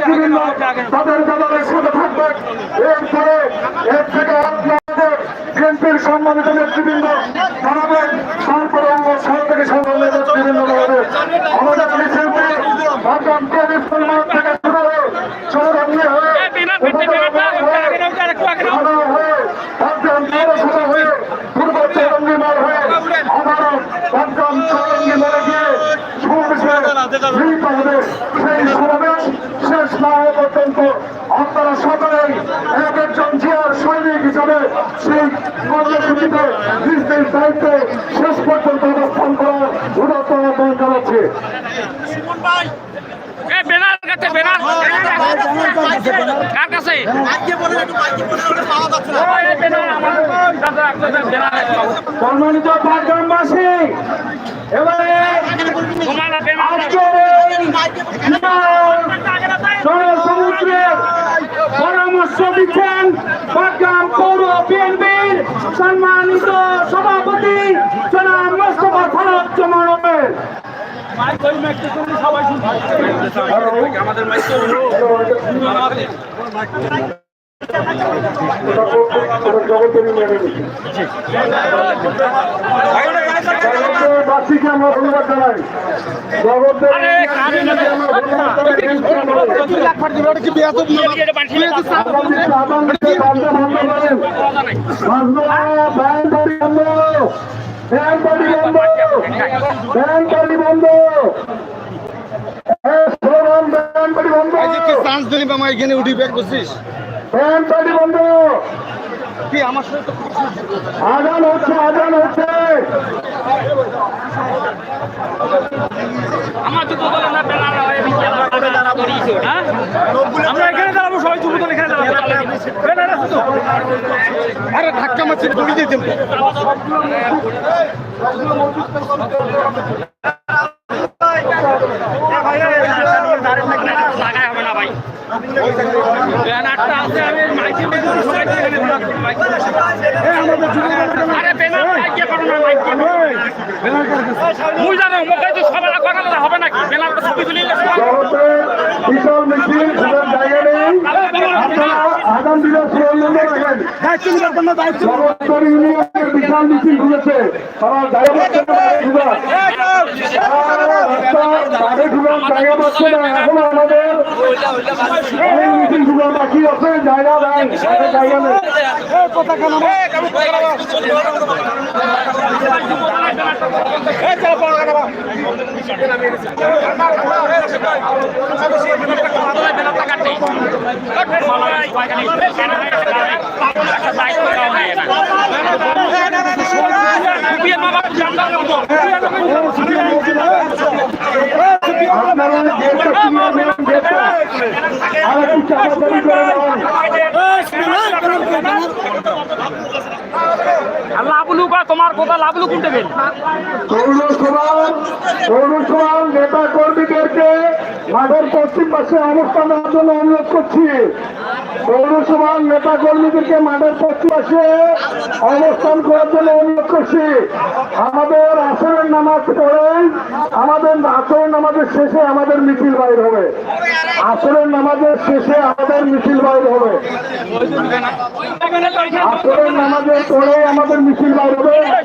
বিভিন্ন তাদের দালালের আপনাদের বিএনপির সম্মানিত নেতৃবৃন্দ শেষ পর্যন্ত আপনারা সকলেই এক একজন জিয়ার সৈনিক সেই কর্মসূচিতে দায়িত্বে শেষ পর্যন্ত অবস্থান করার উদাত্ত আহ্বান জানাচ্ছি। এবারে সালাদ জমানের বাসীকে আমরা ধন্যবাদ জানাই জগতের আরে, কানে না। আমরা ধন্যবাদ জানাই এটা বাড়ছি না। আগামী দিনে বান্ধব বন্ধ। চান্স দিলি আমার এখানে উঠি ব্যাগ করছিস বাড়ি বন্ধ। কি আমার সাথে হচ্ছে আজান হচ্ছে। আমরা এখানে দাঁড়াবো সবাই যুব দল এখানে দাঁড়াবো। আরে ধাক্কা মারছি ঢুকে দিতেন লাগাই হবে না মুই জানো মোকে তো সবাই করালে হবে নাকি? বেনারটা ছবি তুলে নিলে সবাই জগতে বিশাল মিছিল ঘোরার জায়গা নেই আপনারা আগাম দিনের সুরক্ষা রাখেন জগৎকর ইউনিয়নের বিশাল মিছিল ঘুরেছে তারা জায়গা পাচ্ছে না? বাড়ি ঢুকার জায়গা পাচ্ছে না এখন আমাদের অনেক মিছিল ঢুকার বাকি আছে জায়গা দেন জায়গা নেই আপনারা গেটটা ক্লিয়ার তোমার কথা লাভলু কোনটা পৌরসভার নেতা কর্মীদেরকে মাঠের পশ্চিম পাশে অবস্থান নেওয়ার জন্য অনুরোধ করছি। পৌরসভার নেতা কর্মীদেরকে মাঠের পশ্চিম পাশে অবস্থান করার জন্য অনুরোধ করছি। আমাদের আসরের নামাজ পড়ে, আমাদের আসরের নামাজের শেষে আমাদের মিছিল বাইর হবে। আসরের নামাজের শেষে আমাদের মিছিল বাইর হবে। আসরের নামাজের পরে আমাদের মিছিল বাইর হবে।